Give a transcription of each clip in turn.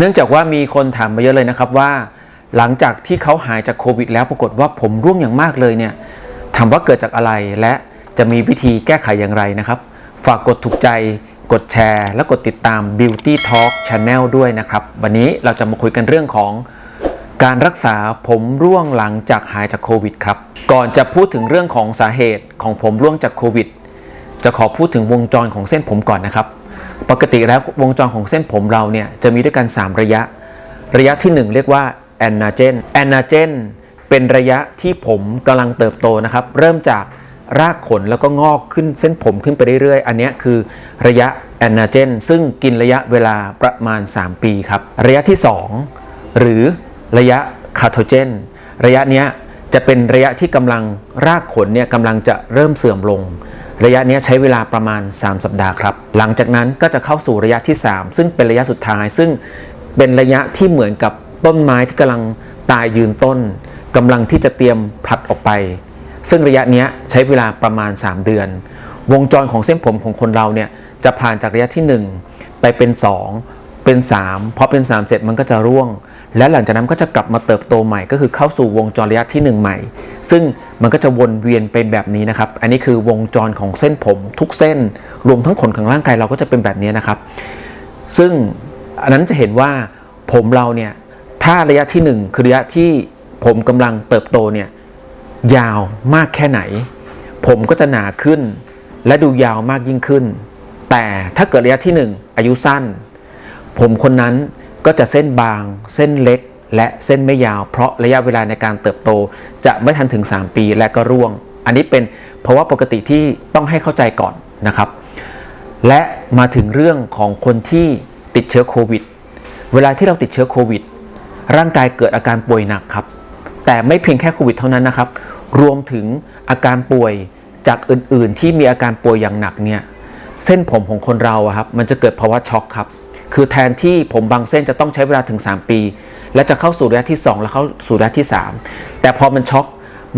เนื่องจากว่ามีคนถามมาเยอะเลยนะครับว่า หลังจากที่เขาหายจากโควิด แล้วปรากฏว่าผมร่วงอย่างมากเลยเนี่ยถามว่าเกิดจากอะไรและจะมีวิธีแก้ไขอย่างไรนะครับ ฝากกดถูกใจกดแชร์ และกดติดตาม Beauty Talk Channel ด้วยนะครับ วันนี้เราจะมาคุยกันเรื่องของการรักษาผมร่วงหลังจากหายจากโควิดครับ ก่อนจะพูดถึงเรื่องของสาเหตุของผมร่วงจากโควิด จะขอพูดถึงวงจรของเส้นผมก่อนนะครับ ปกติแล้ววงจรของเส้นผมเราเนี่ยจะมีด้วยกัน 3 ระยะ ระยะที่ 1 เรียกว่าแอนนาเจนแอนนาเจนเป็นระยะที่ผมกำลังเติบโตนะครับ เริ่มจากรากขนแล้วก็งอกขึ้นเส้นผมขึ้นไปเรื่อยๆ อันนี้คือระยะแอนนาเจนซึ่งกินระยะเวลาประมาณ 3 ปีครับ ระยะที่ 2 หรือระยะคาโทเจนระยะนี้จะเป็นระยะที่กำลังรากขนเนี่ยกำลังจะเริ่มเสื่อมลง ระยะนี้ใช้เวลาประมาณ 3 สัปดาห์ครับ หลังจากนั้นก็จะเข้าสู่ระยะที่ 3 ซึ่งเป็นระยะสุดท้าย ซึ่งเป็นระยะที่เหมือนกับต้นไม้ที่กำลังตายยืนต้นกำลังที่จะเตรียมผลัดออกไป ซึ่งระยะนี้ใช้เวลาประมาณ 3 เดือน วงจรของเส้นผมของคนเราเนี่ยจะผ่านจากระยะที่ 1 ไปเป็น 2 เป็น3พอเป็น 3 เสร็จมันก็จะร่วง และหลังจากนั้นก็จะกลับมาเติบโตใหม่ ก็คือเข้าสู่วงจรระยะที่ 1 ใหม่ ซึ่งมันก็จะวนเวียนไปแบบนี้นะครับ อันนี้คือวงจรของเส้นผมทุกเส้น รวมทั้งขนของร่างกายเราก็จะเป็นแบบนี้นะครับ ซึ่งอันนั้นจะเห็นว่าผมเราเนี่ยถ้าระยะที่ 1 คือระยะที่ผมกำลังเติบโตเนี่ยยาวมากแค่ไหน ผมก็จะหนาขึ้น และดูยาวมากยิ่งขึ้น แต่ถ้าเกิดระยะที่ 1 อายุสั้น ผมคนนั้นก็จะเส้นบาง เส้นเล็ก และเส้นไม่ยาว เพราะระยะเวลาในการเติบโต จะไม่ทันถึง 3 ปีและก็ร่วง อันนี้เป็นเพราะว่าปกติที่ต้องให้เข้าใจก่อนนะครับ และมาถึงเรื่องของคนที่ติดเชื้อโควิด เวลาที่เราติดเชื้อโควิด ร่างกายเกิดอาการป่วยหนักครับ แต่ไม่เพียงแค่โควิดเท่านั้นนะครับ รวมถึงอาการป่วยจากอื่น ๆ ที่มีอาการป่วยอย่างหนักเนี่ย เส้นผมของคนเราครับ มันจะเกิดภาวะช็อกครับ คือแทนที่ผมบางเส้นจะต้องใช้เวลาถึง 3 ปี และจะเข้าสู่ระยะที่ 2 แล้วเข้าสู่ระยะที่ 3 แต่พอมันช็อก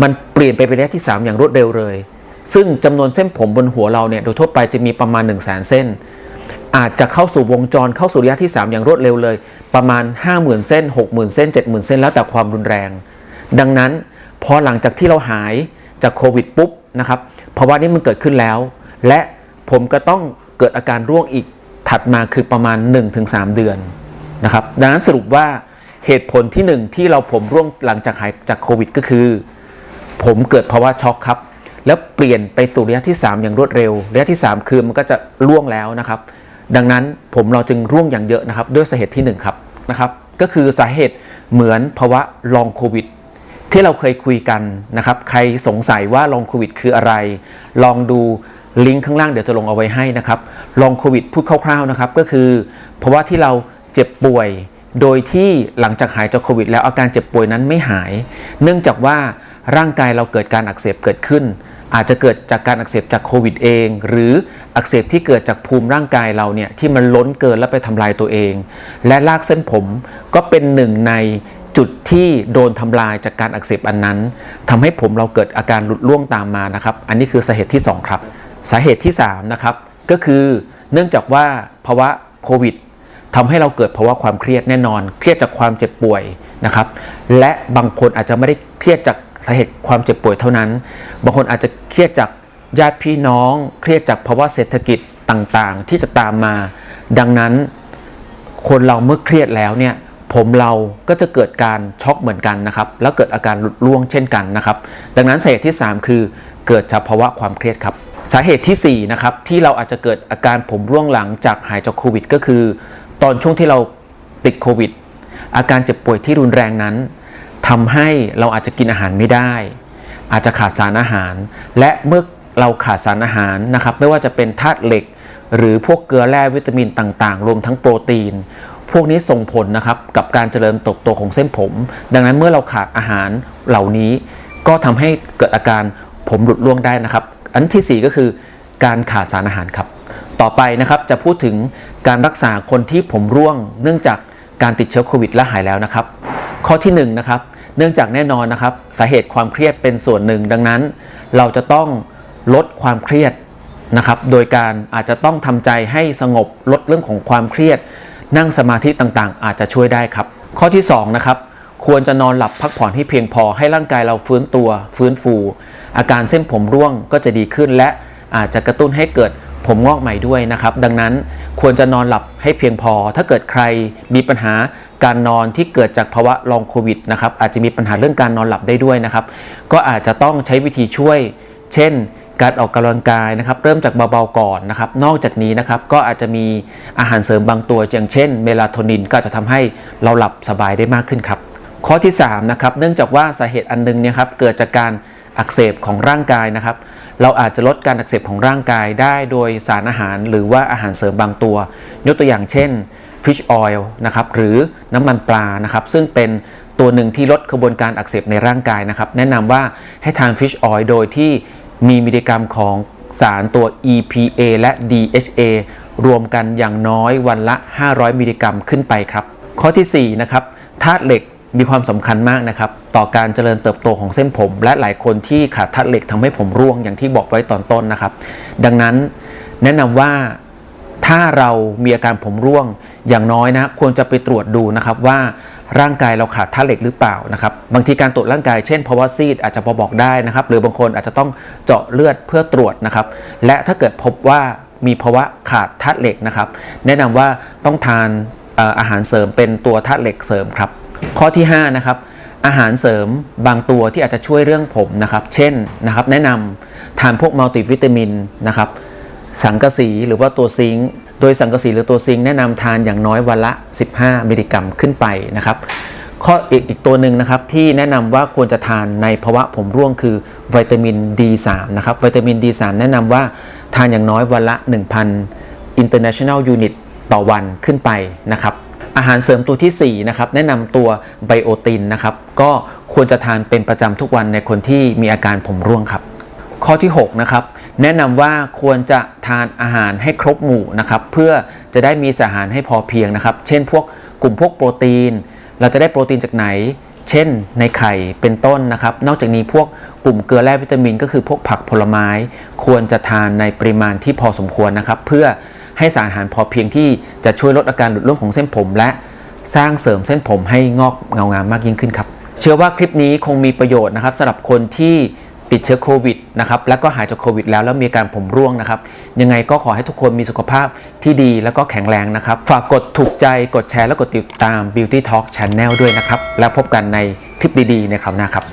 มันเปลี่ยนไปเป็นระยะที่ 3 อย่างรวดเร็วเลย ซึ่งจำนวนเส้นผมบนหัวเราเนี่ยโดยทั่วไปจะมีประมาณ 1 0 0 0 0แสนเส้น อาจจะเข้าสู่วงจรเข้าสู่ระยะที่ 3 อย่างรวดเร็วเลย ประมาณ 50,000 เส้น 60,000 เส้น 70,000 เส้นแล้วแต่ความรุนแรง ดังนั้นพอหลังจากที่เราหายจากโควิดปุ๊บนะครับภาวะนี้มันเกิดขึ้นแล้ว และผมก็ต้องเกิดอาการร่วงอีก ถัดมาคือประมาณ 1-3 เดือนนะครับดังนั้นสรุปว่าเหตุผลที่ 1 ที่เราผมร่วงหลังจากหายจากโควิดก็คือ ผมเกิดภาวะช็อกครับ แล้วเปลี่ยนไปสู่ระยะที่ 3 อย่างรวดเร็วระยะที่ 3 คือมันก็จะร่วงแล้วนะครับ ดังนั้นผมเราจึงร่วงอย่างเยอะนะครับ ด้วยสาเหตุที่ 1 ครับนะครับ ก็คือสาเหตุเหมือนภาวะลองโควิดที่เราเคยคุยกันนะครับ ใครสงสัยว่าลองโควิดคืออะไร ลองดู ลิงก์ข้างล่างเดี๋ยวจะลงเอาไว้ให้นะครับลองโควิดพูดคร่าวๆนะครับก็คือเพราะว่าที่เราเจ็บป่วย โดยที่หลังจากหายจากโควิด แล้วอาการเจ็บป่วยนั้นไม่หาย เนื่องจากว่าร่างกายเราเกิดการอักเสบเกิดขึ้น อาจจะเกิดจากการอักเสบจากโควิดเอง หรืออักเสบที่เกิดจากภูมิร่างกายเราเนี่ยที่มันล้นเกินแล้วไปทำลายตัวเอง และรากเส้นผมก็เป็นหนึ่งในจุดที่โดนทำลายจากการอักเสบอันนั้นทำให้ผมเราเกิดอาการหลุดร่วงตามมานะครับ อันนี้คือสาเหตุที่ 2 ครับ สาเหตุที่3นะครับก็คือเนื่องจากว่าภาวะโควิดทำให้เราเกิดภาวะความเครียดแน่นอน เครียดจากความเจ็บป่วยนะครับและบางคนอาจจะไม่ได้เครียดจากสาเหตุความเจ็บป่วยเท่านั้น บางคนอาจจะเครียดจากญาติพี่น้อง เครียดจากภาวะเศรษฐกิจต่างๆ ที่จะตามมา ดังนั้น คนเราเมื่อเครียดแล้วเนี่ยผมเราก็จะเกิดการช็อกเหมือนกันนะครับ แล้วเกิดอาการหลุดร่วงเช่นกันนะครับ ดังนั้นสาเหตุที่ 3 คือเกิดจากภาวะความเครียดครับ สาเหตุที่4นะครับที่เราอาจจะเกิดอาการผมร่วงหลังจากหายจากโควิด ก็คือ ตอนช่วงที่เราติดโควิด อาการเจ็บป่วยที่รุนแรงนั้นทำให้เราอาจจะกินอาหารไม่ได้ อาจจะขาดสารอาหาร และเมื่อเราขาดสารอาหารนะครับ ไม่ว่าจะเป็นธาตุเหล็ก หรือพวกเกลือแร่วิตามินต่างๆ รวมทั้งโปรตีน พวกนี้ส่งผลนะครับกับการเจริญเติบโตของเส้นผม ดังนั้นเมื่อเราขาดอาหารเหล่านี้ ก็ทำให้เกิดอาการผมหลุดร่วงได้นะครับ อันที่ 4 ก็คือการขาดสารอาหารครับ ต่อไปนะครับจะพูดถึงการรักษาคนที่ผมร่วง เนื่องจากการติดเชื้อโควิดและหายแล้วนะครับ ข้อที่1นงนะครับเนื่องจากแน่นอนนะครับสาเหตุความเครียดเป็นส่วนหนึ่ง ดังนั้น เราจะต้องลดความเครียดนะครับโดยการอาจจะต้องทำใจให้สงบลดเรื่องของความเครียด นั่งสมาธิต่างๆ อาจจะช่วยได้ครับ ข้อที่2นะครับควรจะนอนหลับพักผ่อนให้เพียงพอให้ร่างกายเราฟื้นตัวฟื้นฟู อาการเส้นผมร่วงก็จะดีขึ้น และอาจจะกระตุ้นให้เกิดผมงอกใหม่ด้วยนะครับ ดังนั้นควรจะนอนหลับให้เพียงพอ ถ้าเกิดใครมีปัญหาการนอนที่เกิดจากภาวะลองโควิดนะครับอาจจะมีปัญหาเรื่องการนอนหลับได้ด้วยนะครับ ก็อาจจะต้องใช้วิธีช่วย เช่น การออกกำลังกายนะครับ เริ่มจากเบาๆก่อนนะครับ นอกจากนี้นะครับก็อาจจะมีอาหารเสริมบางตัวอย่างเช่น เมลาโทนินก็จะทำให้เราหลับสบายได้มากขึ้นครับ ข้อที่3นะครับเนื่องจากว่าสาเหตุอันนึงเนี่ยครับเกิดจากการ อักเสบของร่างกายนะครับ เราอาจจะลดการอักเสบของร่างกายได้โดยสารอาหารหรือว่าอาหารเสริมบางตัว ยกตัวอย่างเช่น fish oil นะครับหรือน้ำมันปลานะครับ ซึ่งเป็นตัวหนึ่งที่ลดกระบวนการอักเสบในร่างกายนะครับ แนะนำว่าให้ทาน fish oil โดยที่มีมิลลิกรัมของสารตัว EPA และ DHA รวมกันอย่างน้อยวันละ 500 มิลลิกรัมขึ้นไปครับ ข้อทีสี่4นะครับธาตุเหล็ก มีความสำคัญมากนะครับ ต่อการเจริญเติบโตของเส้นผม และหลายคนที่ขาดธาตุเหล็กทำให้ผมร่วงอย่างที่บอกไว้ตอนต้นนะครับ ดังนั้นแนะนำว่าถ้าเรามีอาการผมร่วงอย่างน้อยนะ ควรจะไปตรวจดูนะครับว่าร่างกายเราขาดธาตุเหล็กหรือเปล่านะครับ บางทีการตรวจร่างกายเช่นภาวะซีดอาจจะพอบอกได้นะครับ หรือบางคนอาจจะต้องเจาะเลือดเพื่อตรวจนะครับ และถ้าเกิดพบว่ามีภาวะขาดธาตุเหล็กนะครับ แนะนำว่าต้องทานอาหารเสริมเป็นตัวธาตุเหล็กเสริมครับ ข้อที่5นะครับอาหารเสริมบางตัวที่อาจจะช่วยเรื่องผมนะครับ เช่นนะครับแนะนำทานพวกมัลติวิตามินนะครับสังกะสีหรือว่าตัวซิงค์โดยสังกะสีหรือตัวซิงค์แนะนำทานอย่างน้อยวันละ 15 มิลลิกรัมขึ้นไปนะครับข้ออีกอีกตัวหนึ่งนะครับที่แนะนำว่าควรจะทานในภาวะผมร่วงคือวิตามิน D3 นะครับวิตามิน D3 แนะนำว่าทานอย่างน้อยวันละ 1,000 international unit ต่อวันขึ้นไปนะครับ อาหารเสริมตัวทีสี่4 นะครับ แนะนำตัวไบโอตินนะครับ ก็ควรจะทานเป็นประจำทุกวันในคนที่มีอาการผมร่วงครับ ข้อที่ 6 นะครับ แนะนำว่าควรจะทานอาหารให้ครบหมู่นะครับ เพื่อจะได้มีสารอาหารให้พอเพียงนะครับ เช่น พวกกลุ่มพวกโปรตีน เราจะได้โปรตีนจากไหน เช่น ในไข่เป็นต้นนะครับ นอกจากนี้พวกกลุ่มเกลือแร่วิตามิน ก็คือพวกผักผลไม้ ควรจะทานในปริมาณที่พอสมควรนะครับ เพื่อ ให้สารอาหารพอเพียงที่จะช่วยลดอาการหลุดร่วงของเส้นผม และสร้างเสริมเส้นผมให้งอกเงางามมากยิ่งขึ้นครับเชื่อว่าคลิปนี้คงมีประโยชน์นะครับสำหรับคนที่ติดเชื้อโควิดนะครับแล้วก็หายจากโควิดแล้วแล้วมีการผมร่วงนะครับ ยังไงก็ขอให้ทุกคนมีสุขภาพที่ดีแล้วก็แข็งแรงนะครับ ฝากกดถูกใจกดแชร์และกดติดตาม Beauty Talk Channel ด้วยนะครับ แล้วพบกันในคลิปดีๆ ในคราวหน้าครับ